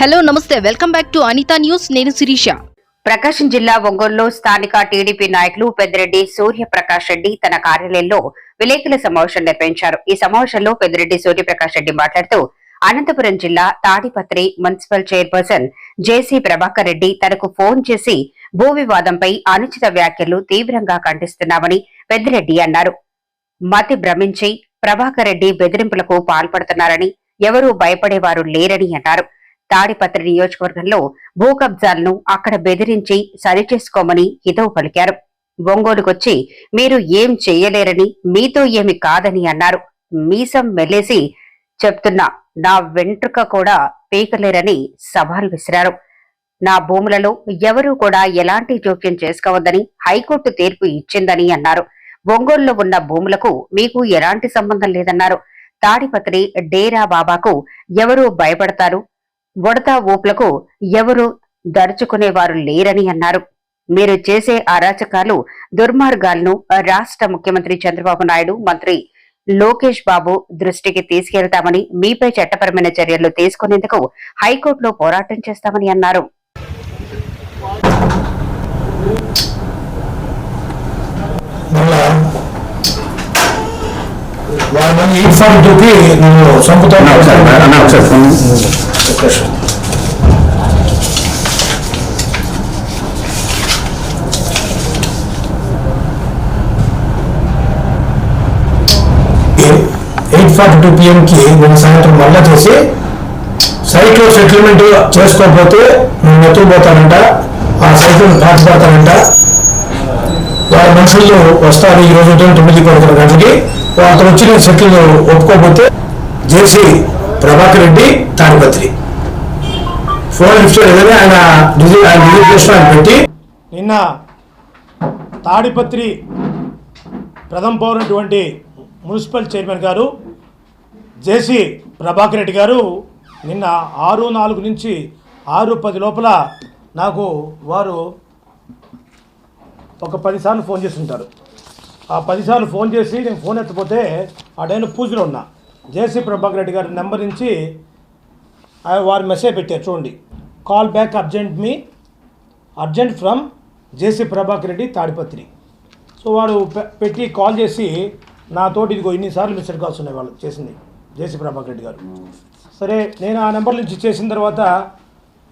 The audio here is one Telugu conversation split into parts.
హలో నమస్తే. Welcome back to Anitha news. నేను శిరీష. ప్రకాశం జిల్లా ఒంగోలులో స్థానిక టీడీపీ నాయకులు పెద్దిరెడ్డి సూర్యప్రకాష్ రెడ్డి తన కార్యాలయంలో విలేకరుల సమావేశం నిర్వహించారు. ఈ సమావేశంలో పెద్దిరెడ్డి సూర్యప్రకాష్ రెడ్డి మాట్లాడుతూ అనంతపురం జిల్లా Tadipatri municipal chairperson JC Prabhakar Reddy తనకు ఫోన్ చేసి భూ వివాదంపై అనుచిత వ్యాఖ్యలు తీవ్రంగా ఖండిస్తున్నామని పెద్దిరెడ్డి అన్నారు. మతి భ్రమించి ప్రభాకర్ రెడ్డి బెదిరింపులకు పాల్పడుతున్నారని ఎవరూ భయపడేవారు లేరని అన్నారు. తాడిపత్రి నియోజకవర్గంలో భూ కబ్జాలను అక్కడ బెదిరించి సరిచేసుకోమని హితవు పలికారు. ఒంగోలుకొచ్చి మీరు ఏం చెయ్యలేరని మీతో ఏమి కాదని అన్నారు. మీసం మెల్లేసి చెప్తున్నా నా వెంట్రుక కూడా పీకలేరని సవాల్ విసిరారు. నా భూములలో ఎవరూ కూడా ఎలాంటి జోక్యం చేసుకోవద్దని హైకోర్టు తీర్పు ఇచ్చిందని అన్నారు. ఒంగోలులో ఉన్న భూములకు మీకు ఎలాంటి సంబంధం లేదన్నారు. తాడిపత్రి డేరా బాబాకు ఎవరు భయపడతారు? ఉడతా ఊపులకు ఎవరు దరుచుకునేవారు లేరని అన్నారు. మీరు చేసే అరాచకాలు దుర్మార్గాలను రాష్ట్ర ముఖ్యమంత్రి చంద్రబాబు నాయుడు మంత్రి లోకేష్ బాబు దృష్టికి తీసుకెళ్తామని మీపై చట్టపరమైన చర్యలు తీసుకునేందుకు హైకోర్టులో పోరాటం చేస్తామని అన్నారు. మళ్ళా వాళ్ళ మంది ఎయిట్ నువ్వు చంపుతావు ఎయిట్ ఫార్టీ టూ పిఎంకి నేను సాయంత్రం మళ్ళా చేసి సైట్లో సెటిల్మెంట్ చేసుకోకపోతే నేను ఎత్తుకుపోతానంట ఆ సైట్లో పాటుపడతానంట వాళ్ళ మనుషులు వస్తారు ఈ రోజు ఉదయం తొమ్మిది పదకొండు గంటలకి అతను వచ్చి నేను సెటిల్ ఒప్పుకోకపోతే JC Prabhakar Reddy Tadipatri. Phone lift ఆయన ఆయన పెట్టి నిన్న తాడిపత్రి ప్రథమ పౌరైనటువంటి మున్సిపల్ చైర్మన్ గారు జేసీ ప్రభాకర్ రెడ్డి గారు నిన్న ఆరు నాలుగు నుంచి ఆరు పది లోపల నాకు వారు ఒక పదిసార్లు ఫోన్ చేసి ఉంటారు. ఆ పదిసార్లు ఫోన్ చేసి నేను ఫోన్ ఎత్తపోతే ఆ టైంలో పూజలో ఉన్నా. జేసీ ప్రభాకర్ రెడ్డి గారి నెంబర్ నుంచి వారు మెసేజ్ పెట్టారు చూడండి. Call back urgent me urgent from JC Prabhakar Reddy Tadipatri. So వాడు పెట్టి కాల్ చేసి నాతోటి ఇదిగో ఇన్నిసార్లు మిస్డ్ కాల్స్ ఉన్నాయి వాళ్ళు చేసింది జేసీ ప్రభాకర్ రెడ్డి గారు. సరే నేను ఆ నెంబర్ నుంచి చేసిన తర్వాత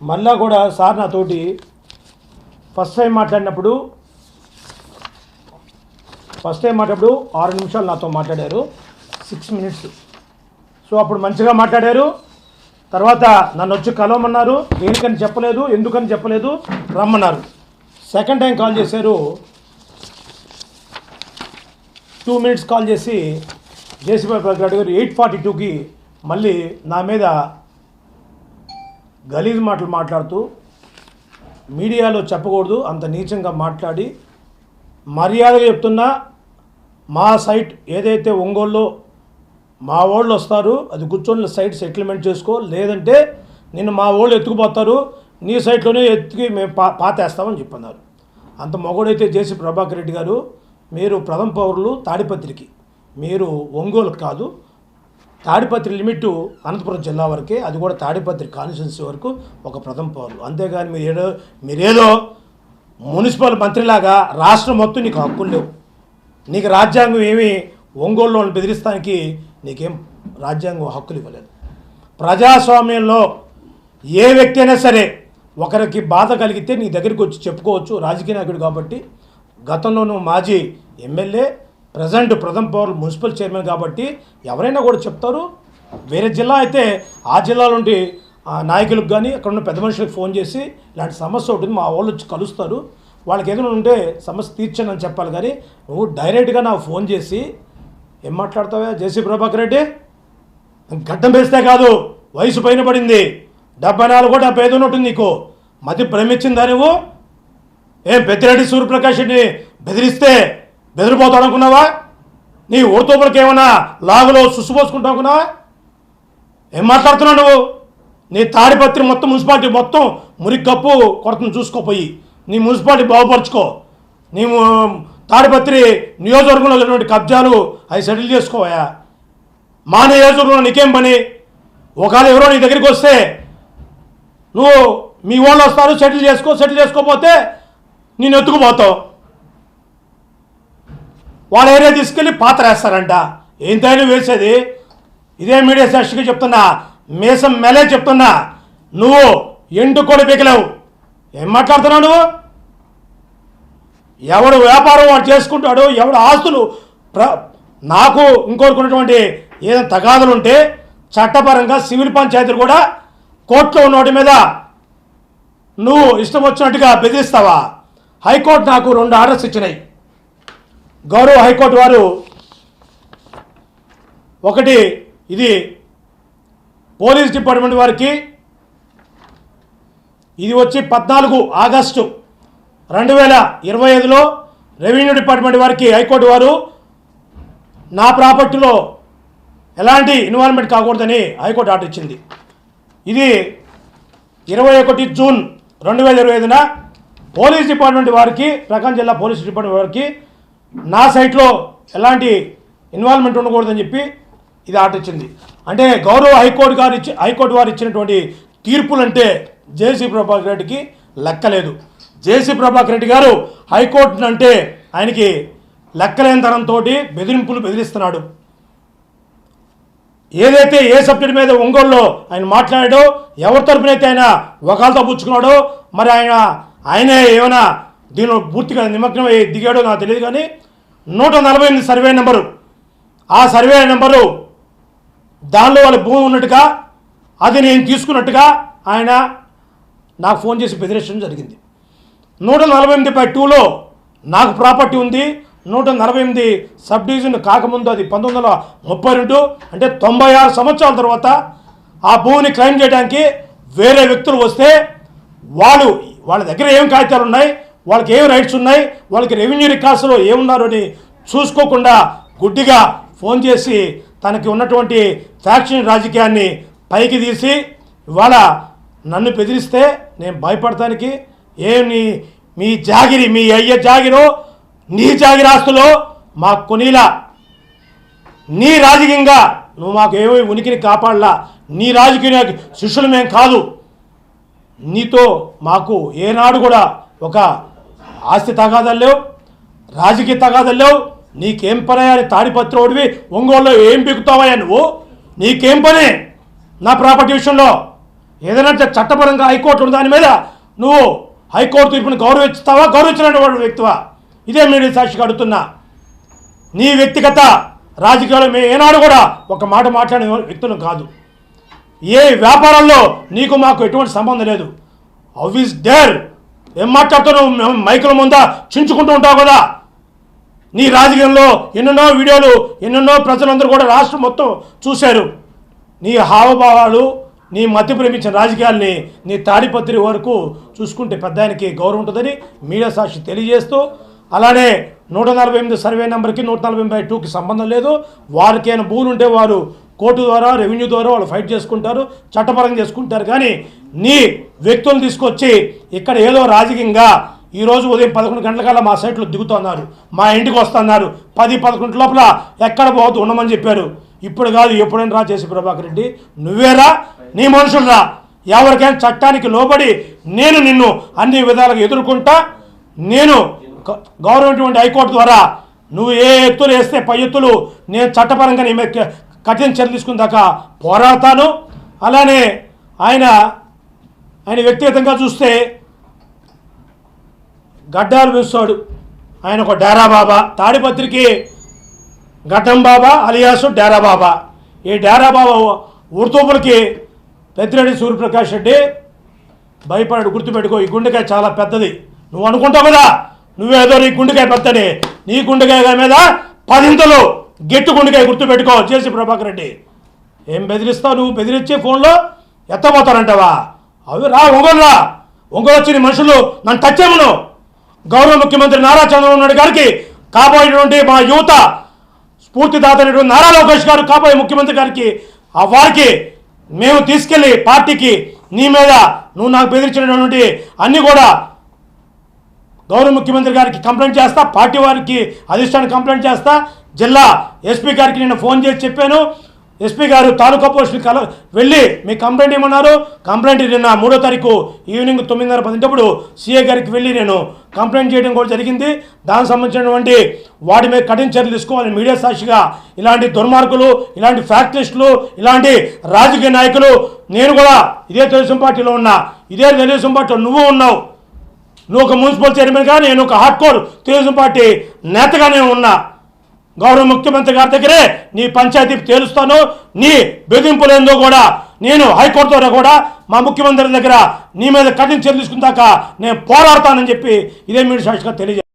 మళ్ళా కూడా సార్ నాతోటి ఫస్ట్ టైం మాట్లాడినప్పుడు ఫస్ట్ టైం మాట్లాడు ఆరు నిమిషాలు నాతో మాట్లాడారు. సిక్స్ మినిట్స్ సో అప్పుడు మంచిగా మాట్లాడారు. తర్వాత నన్ను వచ్చి కలవమన్నారు. దేనికని చెప్పలేదు ఎందుకని చెప్పలేదు రమ్మన్నారు. సెకండ్ టైం కాల్ చేశారు. టూ మినిట్స్ కాల్ చేసి జేసీబీ ప్రకాడ్ గారు ఎయిట్ ఫార్టీ టూకి మళ్ళీ నా మీద గలీజ్ మాటలు మాట్లాడుతూ మీడియాలో చెప్పకూడదు అంత నీచంగా మాట్లాడి మర్యాదగా చెప్తున్నా మా సైట్ ఏదైతే ఒంగోలులో మా వాళ్ళు వస్తారు అది కూర్చొని సైట్ సెటిల్మెంట్ చేసుకో. లేదంటే నిన్ను మా వాళ్ళు ఎత్తుకుపోతారు నీ సైట్లోనే ఎత్తుకి మేము పా పాతేస్తామని చెప్పన్నారు. అంత మగోడైతే జేసీ ప్రభాకర్ రెడ్డి గారు మీరు ప్రథమ పౌరులు తాడిపత్రికి. మీరు ఒంగోలు కాదు తాడిపత్రి లిమిట్ అనంతపురం జిల్లా వరకే అది కూడా తాడిపత్రి కాన్స్టిట్యున్సీ వరకు ఒక ప్రథమ పౌరులు. అంతేగాని మీరు ఏదో మీరేదో మున్సిపల్ మంత్రిలాగా రాష్ట్రం మొత్తం నీకు హక్కులు లేవు. నీకు రాజ్యాంగం ఏమి ఒంగోలులో బెదిరిస్తానికి నీకేం రాజ్యాంగం హక్కులు ఇవ్వలేదు. ప్రజాస్వామ్యంలో ఏ వ్యక్తి అయినా సరే ఒకరికి బాధ కలిగితే నీ దగ్గరికి వచ్చి చెప్పుకోవచ్చు రాజకీయ నాయకుడు కాబట్టి. గతంలోనూ మాజీ ఎమ్మెల్యే ప్రజెంట్ ప్రథమ పవర్ మున్సిపల్ చైర్మన్ కాబట్టి ఎవరైనా కూడా చెప్తారు. వేరే జిల్లా అయితే ఆ జిల్లా నుండి నాయకులకు కానీ అక్కడ ఉన్న పెద్ద మనుషులకు ఫోన్ చేసి ఇలాంటి సమస్య ఉంటుంది మా వాళ్ళు వచ్చి కలుస్తారు. వాళ్ళకి ఏదైనా ఉంటే సమస్య తీర్చాను అని చెప్పాలి. కానీ నువ్వు డైరెక్ట్గా నాకు ఫోన్ చేసి ఏం మాట్లాడతావా? జేసీ ప్రభాకర్ రెడ్డి? గడ్డం వేస్తే కాదు వయసు పైన పడింది. డెబ్బై నాలుగు డెబ్బై ఐదు ఉంటుంది నీకు. మతి భ్రమించిందా నువ్వు? ఏం పెద్దిరెడ్డి సూర్యప్రకాష్ రెడ్డిని బెదిరిస్తే బెదిరిపోతాడు అనుకున్నావా? నీ ఓతోపులకు ఏమన్నా లాగులో సుసుపోసుకుంటా అనుకున్నావా? ఏం మాట్లాడుతున్నావు నువ్వు? నీ తాడిపత్రి మొత్తం మున్సిపాలిటీ మొత్తం మురికప్పు కొరతను చూసుకోపోయి నీ మున్సిపాలిటీ బాగుపరచుకో. నీ తాడిపత్రి నియోజకవర్గంలో ఉన్నటువంటి కబ్జాలు అవి సెటిల్ చేసుకోవా మా నియోజకవర్గంలో నీకేం పని? ఒకవేళ ఎవరో నీ దగ్గరికి వస్తే నువ్వు మీ వాళ్ళు వస్తారు సెటిల్ చేసుకో సెటిల్ చేసుకోకపోతే నేను ఎత్తుకుపోతావు. వాళ్ళ ఏరియా తీసుకెళ్ళి పాత్ర వేస్తారంట. ఏంతైనా వేసేది. ఇదే మీడియా సాక్షిగా చెప్తున్నా మీసం మెలే చెప్తున్నా నువ్వు ఎండు కూడా పీకలేవు. ఏం మాట్లాడుతున్నావు నువ్వు ఎవడు వ్యాపారం వాడు చేసుకుంటాడు ఎవడు ఆస్తులు ప్ర నాకు ఇంకోరుకున్నటువంటి ఏదైనా తగాదులు ఉంటే చట్టపరంగా సివిల్ పంచాయతీలు కూడా కోర్టులో ఉన్నవాటి మీద నువ్వు ఇష్టం వచ్చినట్టుగా బెదిరిస్తావా? హైకోర్టు నాకు రెండు ఆర్డర్స్ ఇచ్చినాయి. గౌరవ హైకోర్టు వారు ఒకటి ఇది పోలీస్ డిపార్ట్మెంట్ వారికి ఇది వచ్చి పద్నాలుగు ఆగస్టు రెండు వేల ఇరవై ఐదులో రెవెన్యూ డిపార్ట్మెంట్ వారికి హైకోర్టు వారు నా ప్రాపర్టీలో ఎలాంటి ఇన్వాల్వ్మెంట్ కాకూడదని హైకోర్టు ఆర్డర్ ఇచ్చింది. ఇది ఇరవై ఒకటి జూన్ రెండు వేల ఇరవై ఐదున పోలీస్ డిపార్ట్మెంట్ వారికి ప్రకాశం జిల్లా పోలీస్ డిపార్ట్మెంట్ వారికి నా సైట్లో ఎలాంటి ఇన్వాల్వ్మెంట్ ఉండకూడదని చెప్పి ఇది ఆర్డర్ ఇచ్చింది. అంటే గౌరవ హైకోర్టు గారు ఇచ్చి హైకోర్టు వారు ఇచ్చినటువంటి తీర్పులంటే జేసీ ప్రభాకర్ రెడ్డికి లెక్కలేదు. జేసీ ప్రభాకర్ రెడ్డి గారు హైకోర్టు అంటే ఆయనకి లెక్కలేని తరంతో బెదిరింపులు బెదిరిస్తున్నాడు. ఏదైతే ఏ సబ్జెక్ట్ మీద ఒంగోలులో ఆయన మాట్లాడాడో ఎవరి తరపునైతే ఆయన ఒకళ్ళతో పుచ్చుకున్నాడో మరి ఆయన ఆయనే ఏమైనా దీనిలో పూర్తిగా నిమగ్నమై దిగాడో నాకు తెలియదు కానీ నూట నలభై ఎనిమిది సర్వే నెంబరు. ఆ సర్వే నెంబరు దానిలో వాళ్ళ భూమి ఉన్నట్టుగా అది నేను తీసుకున్నట్టుగా ఆయన నాకు ఫోన్ చేసి బెదిరించడం జరిగింది. నూట నలభై ఎనిమిది బై టూలో నాకు ప్రాపర్టీ ఉంది. నూట నలభై ఎనిమిది సబ్ డివిజన్ కాకముందు అది పంతొమ్మిది వందల ముప్పై రెండు అంటే తొంభై ఆరు సంవత్సరాల తర్వాత ఆ భూమిని క్లెయిమ్ చేయడానికి వేరే వ్యక్తులు వస్తే వాళ్ళు వాళ్ళ దగ్గర ఏం కాగితాలు ఉన్నాయి? వాళ్ళకి ఏం రైట్స్ ఉన్నాయి? వాళ్ళకి రెవెన్యూ రికార్డ్స్లో ఏమున్నారు అని చూసుకోకుండా గుడ్డిగా ఫోన్ చేసి తనకి ఉన్నటువంటి ఫ్యాక్షన్ రాజకీయాన్ని పైకి తీసి ఇవాళ నన్ను బెదిరిస్తే నేను భయపడటానికి ఏమి మీ జాగిరి మీ అయ్య జాగిరో నీ జాగిరాస్తులో మా కొనీలా నీ రాజకీయంగా నువ్వు మాకు ఏమీ ఉనికిని కాపాడలా. నీ రాజకీయ శిష్యులు మేము కాదు. నీతో మాకు ఏనాడు కూడా ఒక ఆస్తి తగాదాలు లేవు రాజకీయ తగాదాలు లేవు. నీకేం పని అని తాడిపత్రోడివి ఒంగోలులో ఏం బిగుతావయ్యా నువ్వు? నీకేం పని నా ప్రాపర్టీ విషయంలో? ఏదైనా చట్టపరంగా హైకోర్టు ఉన్న దాని మీద నువ్వు హైకోర్టు తీర్పును గౌరవిస్తావా? గౌరవించినటువంటి వ్యక్తివా? ఇదే మీరు సాక్షిగా అడుగుతున్నా. నీ వ్యక్తిగత రాజకీయాలు మేము ఏనాడు కూడా ఒక మాట మాట్లాడిన వ్యక్తులు కాదు. ఏ వ్యాపారంలో నీకు మాకు ఎటువంటి సంబంధం లేదు. హౌ ఇస్ డేర్ ఏం మాట్లాడుతున్నావు? మేము మైకుల ముందా చించుకుంటూ ఉంటావు కదా. నీ రాజకీయంలో ఎన్నెన్నో వీడియోలు ఎన్నెన్నో ప్రజలందరూ కూడా రాష్ట్రం మొత్తం చూశారు. నీ హావభావాలు నీ మతి ప్రేమించిన రాజకీయాల్ని నీ తాడిపత్రి వరకు చూసుకుంటే పెద్ద ఆయనకి గౌరవం ఉంటుందని మీడియా సాక్షి తెలియజేస్తూ అలానే నూట నలభై ఎనిమిది సర్వే నెంబర్కి నూట నలభై బై టూకి సంబంధం లేదు. వారికి ఏమైనా భూములు ఉంటే వారు కోర్టు ద్వారా రెవెన్యూ ద్వారా వాళ్ళు ఫైట్ చేసుకుంటారు చట్టపరంగా చేసుకుంటారు. కానీ నీ వ్యక్తులను తీసుకొచ్చి ఇక్కడ ఏదో రాజకీయంగా ఈరోజు ఉదయం పదకొండు గంటలకల్లా మా సైట్లో దిగుతున్నారు మా ఇంటికి వస్తున్నారు. పది పదకొండు లోపల ఎక్కడ పోవద్దు ఉండమని చెప్పారు. ఇప్పుడు కాదు ఎప్పుడైనా రా చేసి ప్రభాకర్ రెడ్డి. నువ్వేరా నీ మనుషులరా ఎవరికైనా చట్టానికి లోబడి నేను నిన్ను అన్ని విధాలుగా ఎదుర్కొంటా నేను గ- హైకోర్టు ద్వారా నువ్వు ఏ ఎత్తులు వేస్తే పై ఎత్తులు నేను చట్టపరంగా నీ మీద క- కఠిన చర్య తీసుకున్న దాకా పోరాడతాను. అలానే ఆయన ఆయన వ్యక్తిగతంగా చూస్తే గడ్డాలు వేస్తాడు. ఆయన ఒక డేరా బాబా. తాడిపత్రికి గడ్డం బాబా అలియాసు డేరా బాబా. ఈ డేరా బాబా ఉర్తూపులకి పెద్దిరెడ్డి సూర్యప్రకాష్ రెడ్డి భయపడాడు గుర్తుపెట్టుకో ఈ గుండెకాయ చాలా పెద్దది. నువ్వు అనుకుంటావు కదా నువ్వేదో నీ గుండెకాయ పెద్దది. నీ గుండెకాయ మీద పదింతలు గెట్టు గుండెకాయ గుర్తుపెట్టుకో చేసి ప్రభాకర్ రెడ్డి. ఏం బెదిరిస్తావు నువ్వు? బెదిరించే ఫోన్లో ఎత్తపోతారంటావా అవి రా ఒంగోలు రా. ఒంగోలు వచ్చిన మనుషులు నన్ను టచ్ చేయమను. గౌరవ ముఖ్యమంత్రి నారా చంద్రబాబు నాయుడు గారికి కాబోయేటువంటి మా యువత స్ఫూర్తిదాత అనేటువంటి నారా లోకేష్ గారు కాబోయే ముఖ్యమంత్రి గారికి ఆ వారికి మేము తీసుకెళ్ళి పార్టీకి నీ మీద నువ్వు నాకు బెదిరించినటువంటి అన్నీ కూడా గౌరవ ముఖ్యమంత్రి గారికి కంప్లైంట్ చేస్తా పార్టీ వారికి అధిష్టానికి కంప్లైంట్ చేస్తా. జిల్లా ఎస్పీ గారికి నేను ఫోన్ చేసి చెప్పాను. ఎస్పీ గారు తాలూకా పోస్టులు కల వెళ్ళి మీ కంప్లైంట్ ఏమన్నారు? కంప్లైంట్ నిన్న మూడో తారీఖు ఈవినింగ్ తొమ్మిదిన్నర పదింటప్పుడు సీఏ గారికి వెళ్ళి నేను కంప్లైంట్ చేయడం కూడా జరిగింది. దానికి సంబంధించినటువంటి వాటి మీద కఠిన చర్యలు తీసుకోవాలని మీడియా సాక్షిగా ఇలాంటి దుర్మార్గులు ఇలాంటి ఫ్యాక్టరిస్టులు ఇలాంటి రాజకీయ నాయకులు నేను కూడా ఇదే తెలుగుదేశం పార్టీలో ఉన్నా ఇదే తెలుగుదేశం పార్టీలో నువ్వు ఉన్నావు. నువ్వు ఒక మున్సిపల్ చైర్మన్గా నేను ఒక హార్డ్ కోర్ తెలుగుదేశం పార్టీ నేతగా నేను ఉన్నా. గౌరవ ముఖ్యమంత్రి గారి దగ్గరే నీ పంచాయతీ తేలుస్తాను. నీ బెదింపులేందో కూడా నేను హైకోర్టు ద్వారా కూడా మా ముఖ్యమంత్రి దగ్గర నీ మీద కఠిన చర్యలు తీసుకుందాక నేను పోరాడతానని చెప్పి ఇదే మీరు సాక్షిగా తెలియజేస్తాను